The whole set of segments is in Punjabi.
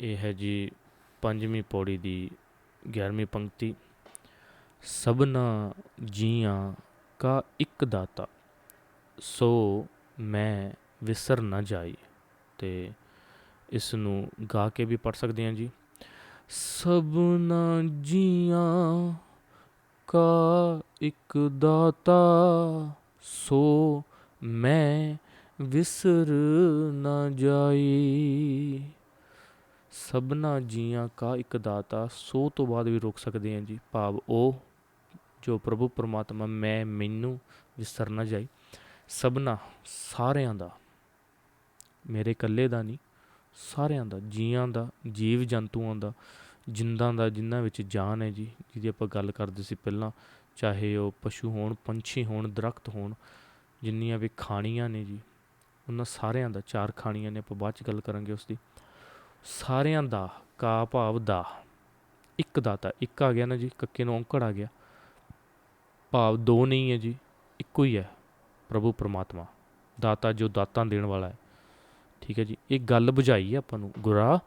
ਇਹ ਹੈ ਜੀ ਪੰਜਵੀਂ ਪੌੜੀ ਦੀ 11ਵੀਂ ਪੰਕਤੀ। ਸਭਨਾ ਜੀਆਂ ਕਾ ਇੱਕ ਦਾਤਾ, ਸੋ ਮੈਂ ਵਿਸਰ ਨਾ ਜਾਈ। ਤੇ ਇਸ ਨੂੰ ਗਾ ਕੇ ਵੀ ਪੜ ਸਕਦੇ ਹਾਂ ਜੀ। ਸਭਨਾ ਜੀਆਂ ਕਾ ਇੱਕ ਦਾਤਾ, ਸੋ ਮੈਂ ਵਿਸਰ ਨਾ ਜਾਈ। ਸਭਨਾ ਜੀਆਂ ਕਾ ਇੱਕ ਦਾਤਾ, ਸੋ ਤੋਂ ਬਾਅਦ ਵੀ ਰੋਕ ਸਕਦੇ ਹਾਂ ਜੀ। ਭਾਵ ਉਹ ਜੋ ਪ੍ਰਭੂ ਪਰਮਾਤਮਾ, ਮੈਂ, ਮੈਨੂੰ ਵਿਸਰ ਨਾ ਜਾਈ ਸਭਨਾ, ਸਾਰਿਆਂ ਦਾ, ਮੇਰੇ ਇਕੱਲੇ ਦਾ ਨਹੀਂ, ਸਾਰਿਆਂ ਦਾ, ਜੀਆਂ ਦਾ, ਜੀਵ ਜੰਤੂਆਂ ਦਾ, ਜਿੰਦਾਂ ਦਾ ਜਿਨ੍ਹਾਂ ਵਿੱਚ ਜਾਨ ਹੈ ਜੀ, ਜਿਹਦੀ ਆਪਾਂ ਗੱਲ ਕਰਦੇ ਸੀ ਪਹਿਲਾਂ, ਚਾਹੇ ਉਹ ਪਸ਼ੂ ਹੋਣ, ਪੰਛੀ ਹੋਣ, ਦਰਖਤ ਹੋਣ, ਜਿੰਨੀਆਂ ਵੀ ਖਾਣੀਆਂ ਨੇ ਜੀ, ਉਹਨਾਂ ਸਾਰਿਆਂ ਦਾ, ਚਾਰ ਖਾਣੀਆਂ ਨੇ, ਆਪਾਂ ਬਾਅਦ ਚ ਗੱਲ ਕਰਾਂਗੇ ਉਸ ਦੀ ਸਾਰਿਆਂ ਦਾ ਕਾ ਭਾਵ ਦਾ। ਇੱਕ ਦਾਤਾ ਇੱਕ ਆ ਗਿਆ ਨਾ ਜੀ, ਕੱਕੇ ਨੂੰ ਔਂਕੜ ਆ ਗਿਆ। ਭਾਵ ਦੋ ਨਹੀਂ ਹੈ ਜੀ, ਇੱਕੋ ਹੀ ਹੈ ਪ੍ਰਭੂ ਪਰਮਾਤਮਾ। ਦਾਤਾ ਜੋ ਦਾਤਾਂ ਦੇਣ ਵਾਲਾ ਹੈ। ਠੀਕ ਹੈ ਜੀ, ਇਹ ਗੱਲ ਬੁਝਾਈ ਹੈ ਆਪਾਂ ਨੂੰ। ਗੁਰਾ,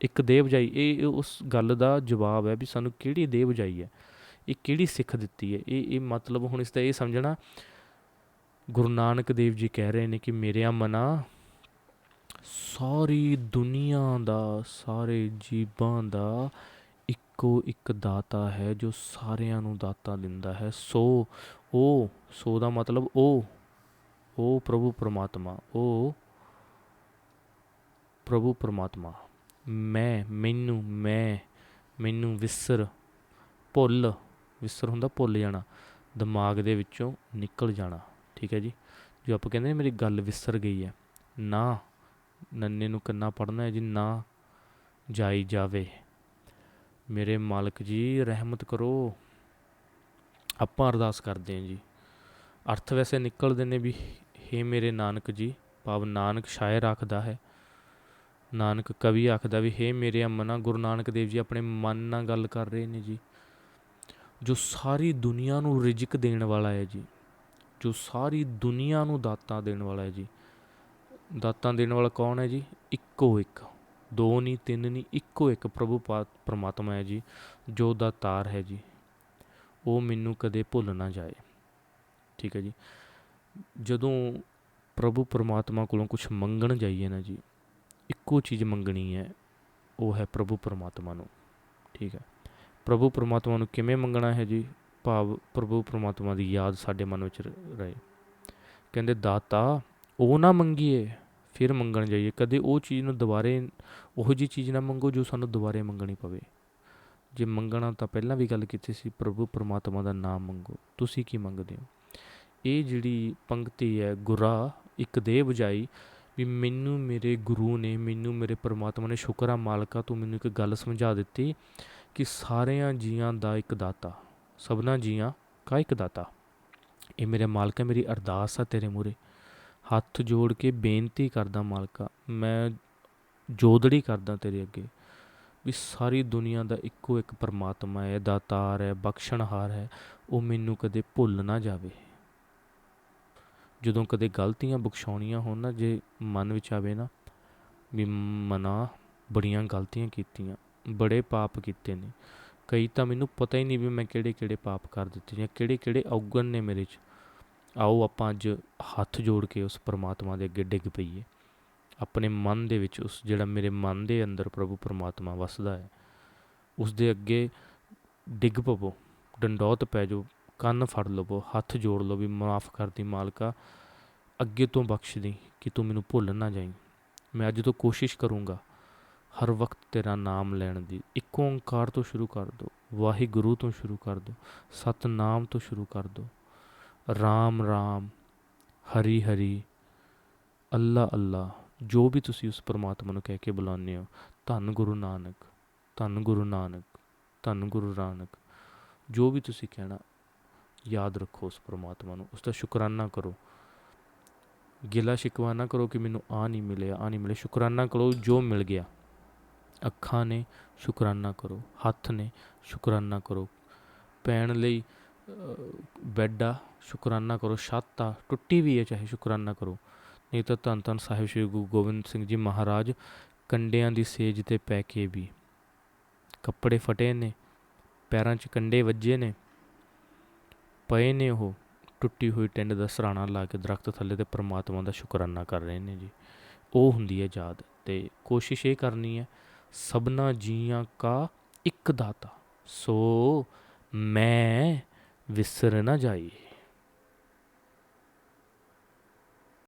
ਇੱਕ ਦੇਹ ਬੁਝਾਈ, ਇਹ ਉਸ ਗੱਲ ਦਾ ਜਵਾਬ ਹੈ ਵੀ ਸਾਨੂੰ ਕਿਹੜੀ ਦੇਹ ਬੁਝਾਈ ਹੈ? ਇਹ ਕਿਹੜੀ ਸਿੱਖ ਦਿੱਤੀ ਹੈ? ਇਹ ਇਹ ਮਤਲਬ ਹੁਣ ਇਸ ਦਾ ਇਹ ਸਮਝਣਾ, ਗੁਰੂ ਨਾਨਕ ਦੇਵ ਜੀ ਕਹਿ ਰਹੇ ਨੇ ਕਿ ਮੇਰਿਆ ਮਨਾ ਸਾਰੀ ਦੁਨੀਆ ਦਾ, ਸਾਰੇ ਜੀਵਾਂ ਦਾ ਇੱਕੋ ਇੱਕ ਦਾਤਾ ਹੈ ਜੋ ਸਾਰਿਆਂ ਨੂੰ ਦਾਤਾ ਦਿੰਦਾ ਹੈ। ਸੋ ਉਹ ਸੋ ਦਾ ਮਤਲਬ ਉਹ ਉਹ ਪ੍ਰਭੂ ਪਰਮਾਤਮਾ ਉਹ ਪ੍ਰਭੂ ਪਰਮਾਤਮਾ। ਮੈਂ, ਮੈਨੂੰ ਮੈਂ, ਮੈਨੂੰ ਵਿਸਰ, ਭੁੱਲ, ਵਿਸਰ ਹੁੰਦਾ ਭੁੱਲ ਜਾਣਾ, ਦਿਮਾਗ ਦੇ ਵਿੱਚੋਂ ਨਿਕਲ ਜਾਣਾ, ਠੀਕ ਹੈ ਜੀ? ਜੋ ਆਪਾਂ ਕਹਿੰਦੇ ਮੇਰੀ ਗੱਲ ਵਿਸਰ ਗਈ ਹੈ। ਨਾ ਨੰਨੇ ਨੂੰ ਕਿੰਨਾ ਪੜਨਾ ਹੈ ਜੀ, ਨਾ ਜਾਈ ਜਾਵੇ। ਮੇਰੇ ਮਾਲਕ ਜੀ, ਰਹਿਮਤ ਕਰੋ। ਆਪਾਂ ਅਰਦਾਸ ਕਰਦੇ ਹਾਂ ਜੀ। ਅਰਥ ਵੈਸੇ ਨਿਕਲਦੇ ਨੇ ਵੀ, ਹੇ ਮੇਰੇ ਨਾਨਕ ਜੀ, ਭਾਵ ਨਾਨਕ ਸ਼ਾਇਰ ਆਖਦਾ ਹੈ। ਨਾਨਕ ਕਵੀ ਆਖਦਾ ਵੀ, ਹੇ ਮੇਰੇ ਅਮਨਾ ਗੁਰੂ ਨਾਨਕ ਦੇਵ ਜੀ ਆਪਣੇ ਮਨ ਨਾਲ ਗੱਲ ਕਰ ਰਹੇ ਨੇ ਜੀ। ਜੋ ਸਾਰੀ ਦੁਨੀਆ ਨੂੰ ਰਿਜਕ ਦੇਣ ਵਾਲਾ ਹੈ ਜੀ, ਜੋ ਸਾਰੀ ਦੁਨੀਆ ਨੂੰ ਦਾਤਾਂ ਦੇਣ ਵਾਲਾ ਹੈ ਜੀ ਦਾਤਾਂ ਦੇਣ ਵਾਲਾ ਕੌਣ ਹੈ ਜੀ? ਇੱਕੋ ਇੱਕ। ਦੋ ਨਹੀਂ ਤਿੰਨ ਨਹੀਂ ਇੱਕੋ ਇੱਕ ਪ੍ਰਭੂ ਪਾ, ਪਰਮਾਤਮਾ ਹੈ ਜੀ, ਜੋ ਦਾਤਾਰ ਹੈ ਜੀ। ਉਹ ਮੈਨੂੰ ਕਦੇ ਭੁੱਲ ਨਾ ਜਾਏ। ਠੀਕ ਹੈ ਜੀ? ਜਦੋਂ ਪ੍ਰਭੂ ਪਰਮਾਤਮਾ ਕੋਲੋਂ ਕੁਝ ਮੰਗਣ ਜਾਈਏ ਨਾ ਜੀ, ਇੱਕੋ ਚੀਜ਼ ਮੰਗਣੀ ਹੈ, ਉਹ ਹੈ ਪ੍ਰਭੂ ਪਰਮਾਤਮਾ ਨੂੰ। ਠੀਕ ਹੈ? ਪ੍ਰਭੂ ਪਰਮਾਤਮਾ ਨੂੰ ਕਿਵੇਂ ਮੰਗਣਾ ਹੈ ਜੀ? ਭਾਵ ਪ੍ਰਭੂ ਪਰਮਾਤਮਾ ਦੀ ਯਾਦ ਸਾਡੇ ਮਨ ਵਿੱਚ ਰਹੇ। ਕਹਿੰਦੇ, ਦਾਤਾ, ਉਹ ਨਾ ਮੰਗੀਏ ਫਿਰ ਮੰਗਣ ਜਾਈਏ। ਕਦੇ ਉਹ ਚੀਜ਼ ਨੂੰ ਦੁਬਾਰੇ, ਉਹੋ ਜੀ ਚੀਜ਼ ਨਾ ਮੰਗੋ ਜੋ ਸਾਨੂੰ ਦੁਬਾਰੇ ਮੰਗਣੀ ਪਵੇ। ਜੇ ਮੰਗਣਾ ਤਾਂ ਪਹਿਲਾਂ ਵੀ ਗੱਲ ਕੀਤੀ ਸੀ, ਪ੍ਰਭੂ ਪਰਮਾਤਮਾ ਦਾ ਨਾਮ ਮੰਗੋ। ਤੁਸੀਂ ਕੀ ਮੰਗਦੇ ਹੋ? ਇਹ ਜਿਹੜੀ ਪੰਕਤੀ ਹੈ, ਗੁਰਾ, ਇੱਕ ਦੇ ਬੁਝਾਈ ਵੀ ਮੈਨੂੰ ਮੇਰੇ ਗੁਰੂ ਨੇ, ਮੈਨੂੰ ਮੇਰੇ ਪਰਮਾਤਮਾ ਨੇ, ਸ਼ੁਕਰ ਆ ਮਾਲਕਾ, ਤੂੰ ਮੈਨੂੰ ਇੱਕ ਗੱਲ ਸਮਝਾ ਦਿੱਤੀ ਕਿ ਸਾਰਿਆਂ ਜੀਆਂ ਦਾ ਇੱਕ ਦਾਤਾ, ਸਭਨਾ ਜੀਆਂ ਕਾ ਇੱਕ ਦਾਤਾ। ਇਹ ਮੇਰੇ ਮਾਲਕਾ ਮੇਰੀ ਅਰਦਾਸ ਆ ਤੇਰੇ ਮੂਰੇ ਹੱਥ ਜੋੜ ਕੇ ਬੇਨਤੀ ਕਰਦਾ ਮਾਲਕਾ, ਮੈਂ ਜੋਦੜੀ ਕਰਦਾ ਤੇਰੇ ਅੱਗੇ ਵੀ ਸਾਰੀ ਦੁਨੀਆ ਦਾ ਇੱਕੋ ਇੱਕ ਪਰਮਾਤਮਾ ਹੈ, ਦਾਤਾਰ ਹੈ, ਬਖਸ਼ਣਹਾਰ ਹੈ, ਉਹ ਮੈਨੂੰ ਕਦੇ ਭੁੱਲ ਨਾ ਜਾਵੇ। ਜਦੋਂ ਕਦੇ ਗਲਤੀਆਂ ਬਖਸ਼ਾਉਣੀਆਂ ਹੋਣ ਨਾ, ਜੇ ਮਨ ਵਿੱਚ ਆਵੇ ਨਾ, ਵੀ ਮਨਾ ਬੜੀਆਂ ਗਲਤੀਆਂ ਕੀਤੀਆਂ, ਬੜੇ ਪਾਪ ਕੀਤੇ ਨੇ, ਕਈ ਤਾਂ ਮੈਨੂੰ ਪਤਾ ਹੀ ਨਹੀਂ ਵੀ ਮੈਂ ਕਿਹੜੇ ਕਿਹੜੇ ਪਾਪ ਕਰ ਦਿੱਤੇ ਜਾਂ ਕਿਹੜੇ ਕਿਹੜੇ ਔਗਣ ਨੇ ਮੇਰੇ 'ਚ। ਆਓ ਆਪਾਂ ਅੱਜ ਹੱਥ ਜੋੜ ਕੇ ਉਸ ਪਰਮਾਤਮਾ ਦੇ ਅੱਗੇ ਡਿੱਗ ਪਈਏ। ਆਪਣੇ ਮਨ ਦੇ ਵਿੱਚ ਉਸ ਜਿਹੜਾ ਮੇਰੇ ਮਨ ਦੇ ਅੰਦਰ ਪ੍ਰਭੂ ਪਰਮਾਤਮਾ ਵਸਦਾ ਹੈ, ਉਸ ਦੇ ਅੱਗੇ ਡਿੱਗ ਪਵੋ, ਡੰਡੌਤ ਪੈ ਜਾਓ, ਕੰਨ ਫੜ ਲਵੋ, ਹੱਥ ਜੋੜ ਲਓ ਵੀ ਮਾਫ ਕਰਦੀ ਮਾਲਕਾ, ਅੱਗੇ ਤੋਂ ਬਖਸ਼ ਦੀ ਕਿ ਤੂੰ ਮੈਨੂੰ ਭੁੱਲ ਨਾ ਜਾਈਂ। ਮੈਂ ਅੱਜ ਤੋਂ ਕੋਸ਼ਿਸ਼ ਕਰੂੰਗਾ ਹਰ ਵਕਤ ਤੇਰਾ ਨਾਮ ਲੈਣ ਦੀ। ਇੱਕ ਓੰਕਾਰ ਤੋਂ ਸ਼ੁਰੂ ਕਰ ਦੋ, ਵਾਹਿਗੁਰੂ ਤੋਂ ਸ਼ੁਰੂ ਕਰ ਦੋ, ਸਤਨਾਮ ਤੋਂ ਸ਼ੁਰੂ ਕਰ ਦੋ। ਰਾਮ ਰਾਮ, ਹਰੀ ਹਰੀ, ਅੱਲਾ ਅੱਲਾ, ਜੋ ਵੀ ਤੁਸੀਂ ਉਸ ਪਰਮਾਤਮਾ ਨੂੰ ਕਹਿ ਕੇ ਬੁਲਾਉਂਦੇ ਹੋ, ਧੰਨ ਗੁਰੂ ਨਾਨਕ, ਧੰਨ ਗੁਰੂ ਨਾਨਕ, ਧੰਨ ਗੁਰੂ ਨਾਨਕ, ਜੋ ਵੀ ਤੁਸੀਂ ਕਹਿਣਾ, ਯਾਦ ਰੱਖੋ ਉਸ ਪਰਮਾਤਮਾ ਨੂੰ। ਉਸ ਦਾ ਸ਼ੁਕਰਾਨਾ ਕਰੋ। ਗਿਲਾ ਸ਼ਿਕਵਾ ਨਾ ਕਰੋ ਕਿ ਮੈਨੂੰ ਆ ਨਹੀਂ ਮਿਲਿਆ, ਆ ਨਹੀਂ ਮਿਲਿਆ। ਸ਼ੁਕਰਾਨਾ ਕਰੋ ਜੋ ਮਿਲ ਗਿਆ। ਅੱਖਾਂ ਨੇ ਸ਼ੁਕਰਾਨਾ ਕਰੋ, ਹੱਥ ਨੇ ਸ਼ੁਕਰਾਨਾ ਕਰੋ। ਪੈਣ ਲਈ ਬੈੱਡ ਆ, ਸ਼ੁਕਰਾਨਾ ਕਰੋ, ਛੱਤ ਆ, ਟੁੱਟੀ ਵੀ ਹੈ ਚਾਹੇ ਸ਼ੁਕਰਾਨਾ ਕਰੋ। ਨਹੀਂ ਤਾਂ ਧੰਨ ਧੰਨ ਸਾਹਿਬ ਸ਼੍ਰੀ ਗੁਰੂ ਗੋਬਿੰਦ ਸਿੰਘ ਜੀ ਮਹਾਰਾਜ, ਕੰਡਿਆਂ ਦੀ ਸੇਜ ਤੇ ਪੈ ਕੇ ਵੀ। ਕੱਪੜੇ ਫਟੇ ਨੇ, ਪੈਰਾਂ 'ਚ ਕੰਡੇ ਵੱਜੇ ਨੇ, ਪਏ ਨੇ ਉਹ, ਟੁੱਟੀ ਹੋਈ ਟਿੰਡ ਦਾ ਸਰਾਣਾ ਲਾ ਕੇ ਦਰਖਤ ਥੱਲੇ ਤੇ ਪ੍ਰਮਾਤਮਾ ਦਾ ਸ਼ੁਕਰਾਨਾ ਕਰ ਰਹੇ ਨੇ ਜੀ। ਉਹ ਹੁੰਦੀ ਹੈ ਯਾਦ ਤੇ ਕੋਸ਼ਿਸ਼ ਇਹ ਕਰਨੀ ਹੈ, ਸਭਨਾ ਜੀਆਂ ਕਾ ਇੱਕ ਦਾਤਾ, ਸੋ ਮੈਂ ਵਿਸਰ ਨਾ ਜਾਈ।